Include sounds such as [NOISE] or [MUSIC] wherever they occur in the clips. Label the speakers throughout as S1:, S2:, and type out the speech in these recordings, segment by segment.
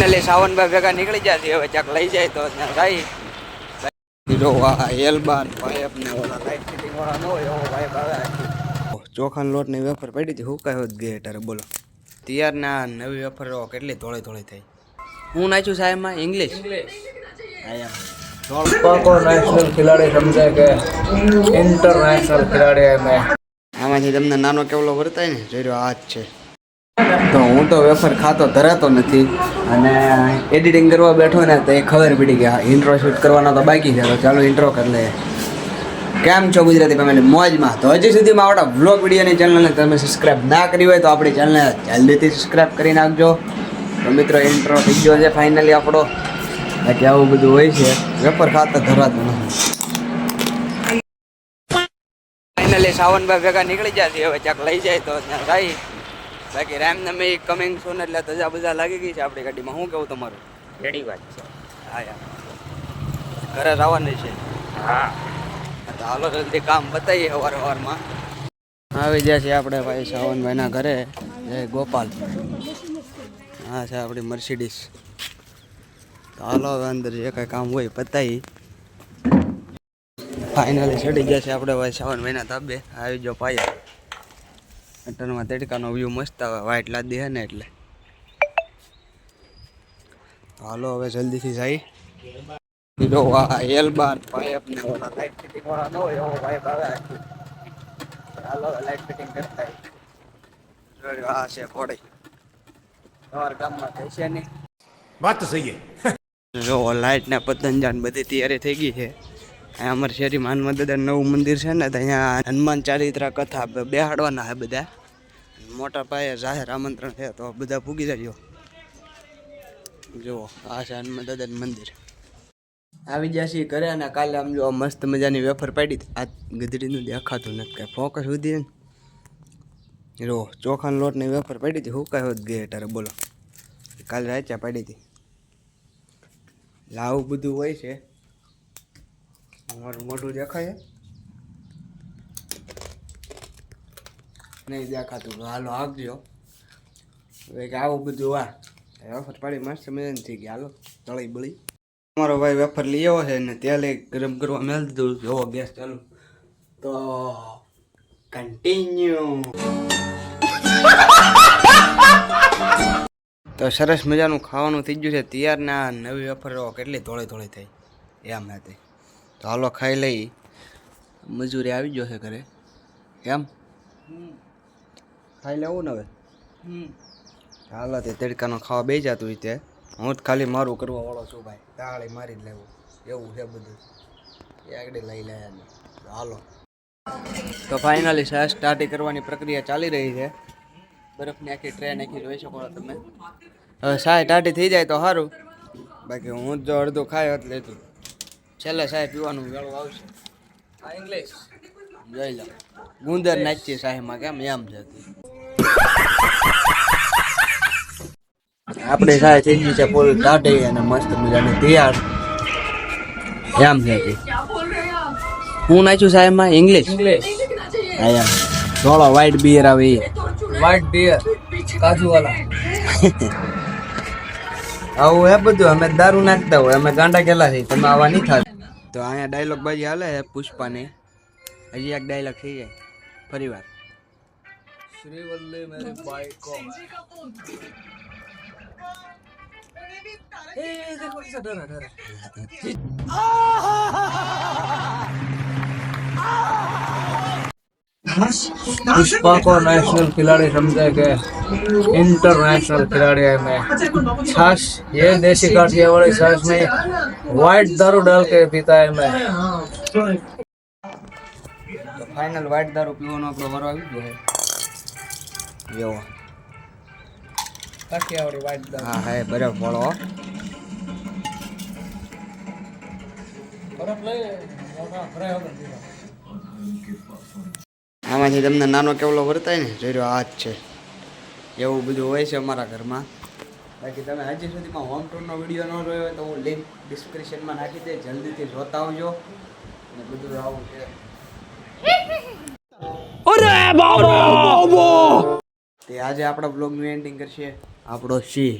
S1: Finally Savanbhai ભેગા નીકળી જાય હવે ચાક લઈ જાય તો ત્યાં થાય ચોખાનો લોટની વેફર પડી હતી. હુકાયો જ ગઈ હેટારે બોલો. ત્યારના નવી વેફર કેટલી ધોળી ધોળી થઈ. હું નાચ્યું સાહેબમાં ઇંગ્લિશ
S2: નેશનલ ખેલાડી સમજાય કે ઇન્ટરનેશનલ ખેલાડી
S1: આમાંથી તમને નાનો કેવલો વર્તાય ને જોઈ રહ્યો આ જ છે. તો હું તો વેફર ખાતો ધરાતો નથી અને એડિટિંગ કરવા બેઠો ને તો એ ખબર પડી કે ઇન્ટ્રો શૂટ કરવાનો તો બાકી છે. ચાલો ઇન્ટ્રો કરી લઈએ. કેમ છો ગુજરાતી ફેમિલી મોજમાં તો હજી સુધીમાં આપણા બ્લોગ વિડીયોની ચેનલને તમે સબસ્ક્રાઈબ ના કરી હોય તો આપણી ચેનલને જલ્દીથી સબસ્ક્રાઈબ કરી નાખજો. તો મિત્રો ઇન્ટ્રો થઈ ગયો છે ફાઇનલી આપણો. બાકી આવું બધું હોય છે. વેફર ખાતા ધરાતું નથી. ફાઇનલી સાવનભાઈ ભેગા નીકળી છે. હવે ચાક લઈ જાય તો ત્યાં જાય. બાકી રામ તમે કમિંગ સોન એટલે તજા બધા લાગી ગઈ છે આપણી ગાડીમાં. શું કેવું તમારું?
S3: રેડી વાત છે.
S1: હા યાર. ઘરે આવવાની છે.
S3: હા.
S1: તો હાલો જલ્દી કામ બતાવીએ સવાર સવારમાં આવી ગયા છે આપણે ભાઈ સાવનભાઈના ઘરે જય ગોપાલ. હા છે આપણી મર્સિડીસ તો હાલો અંદર જે કાંઈ કામ હોય પતાવી ફાઇનલી ચડી ગયા છે આપણે ભાઈ સાવનભાઈના ધાબે. આવી જો પાયા ટનમાં તડકાનો વ્યૂ મસ્ત આવે વાઇટ લાદી હે ને એટલે. હાલો હવે જલ્દીથી જાય જો આ ને ઓલા બધી તૈયારી થઈ ગઈ છે. અમારા શેરીમાં હનુમાન દાદા નવું મંદિર છે ને અહીંયા હનુમાન ચારિત્રા કથા બેહાડવાના છે બધા. મોટા પાયે જાહેર આમંત્રણ છે, તો બધા પૂગી જજો. જુઓ, આ છે હનુમાન દાદાનું મંદિર. આવી ગયા છીએ ઘરે અને કાલે આમ જો મસ્ત મજાની વેફર પાડી. આ ગધડીનું દેખાતું નથી, કાંઈ ફોકસ સુધી ને. જો ચોખાનો લોટની વેફર પાડી હતી. હુકાયો હોત ગઈ તારે બોલો. કાલે રાચ્યા પાડી હતી. લાવું બધું હોય છે. મારું મોઢું દેખાય? નહીં દેખાતું હાલો આગજો હવે કે આવું બધું આ. વેફર પાડી મસ્ત મજાની થઈ ગઈ. હાલો, તળી બળી. અમારો ભાઈ વેફર લઈ આવ્યો છે ને તેલ એક ગરમ કરવા મેળ દીધું જોવો ગેસ ચાલુ. તો કન્ટિન્યુ તો સરસ મજાનું ખાવાનું થઈ ગયું છે. તૈયાર ના નવી વેફર, કેટલી ધોળી ધોળી થઈ. એમ હતી. તો હાલો ખાઈ લઈ. મજૂરી આવી છે ઘરે. એમ? ખાઈ લેવું ને હવે? હાલો તે તડકાનો ખાવા બે જતું રીતે તે. હું જ ખાલી મારું કરવા વાળો છું ભાઈ. તાળી મારી જ લેવું. એવું છે બધું. એ આગળ લઈ લે. હાલો. તો ફાઇનલી સાસ સ્ટાર્ટ કરવાની પ્રક્રિયા ચાલી રહી છે. બરફની આખી ટ્રેન આખી જોઈ શકો તમે. હવે સાહેબ ટાટી થઈ જાય તો સારું. બાકી હું જ જો અડધું ખાય એટલે. છેલ્લે સાહેબ પીવાનું વેળું આવશે. આ ઇંગ્લિશ જોઈ લો. ગુંદર નાચી સાહેબમાં કેમ? એમ જતી આપણે સાહેબ થઈ ગઈ છે ફૂલ દાઢી અને મસ્ત મજાની તૈયાર. એમ જતી હું નાચ્યું સાહેબમાં ઇંગ્લિશ ઇંગ્લિશ આયા થોડો વ્હાઈટ બિયર આવે
S2: વ્હાઈટ બિયર કાજુવાલા. [LAUGHS]
S1: આવું હે બધું. અમે દારૂ નાખતા હોય. અમે ગાંડા ગયેલા છીએ. તમે આવા નહીં થાય તો અહીંયા ડાયલોગ બાજી હાલે છે પુષ્પાની હજી એક ડાયલોગ થઈ જાય ફરી વાર
S2: श्रीवल्ली मेरी बाइक को ए, देखो कैसा डरा डरा पुष्पा को नेशनल खिलाड़ी समझे के इंटरनेशनल खिलाड़ी है मैं छाछ ये देसी काठिया वाली छाछ में व्हाइट दारू डाल के पीता है मैं
S1: તો ફાઇનલ વ્હાઈટ દારૂ પીવાનો આપણો વારો આવી ગયો છે જેવો
S2: काठिया वाली व्हाइट दारू
S1: હા હા બરફ વાળો હો.
S2: बर्फ ले मोटा भराया होगा पीवा।
S1: આમાંથી તમને નાનો કેવલો વર્તાય ને જોઈ આ જ છે એવું બધું હોય છે અમારા ઘરમાં. બાકી તમે હજી સુધીમાં હોમ ટૂરનો વીડિયો ન જોયો હોય તો હું લિંક ડિસ્ક્રિપ્શનમાં નાખી દે જલ્દીથી જોતા આવજો. અને બધું આવું છે. તે આજે આપણા બ્લોગનું એન્ડિંગ કરશે. આપણો સી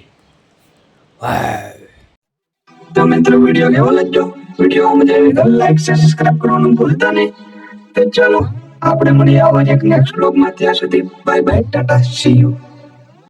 S1: તો મિત્રો વીડિયો કેવો લાગ્યો? વીડિયો મને લાઈક સબસ્ક્રાઇબ કરવાનું ભૂલતા નહીં. તો ચલો આપણે મળીએ આવા એક નેક્સ્ટ બ્લોગમાં ત્યાં સુધી bye bye tata see you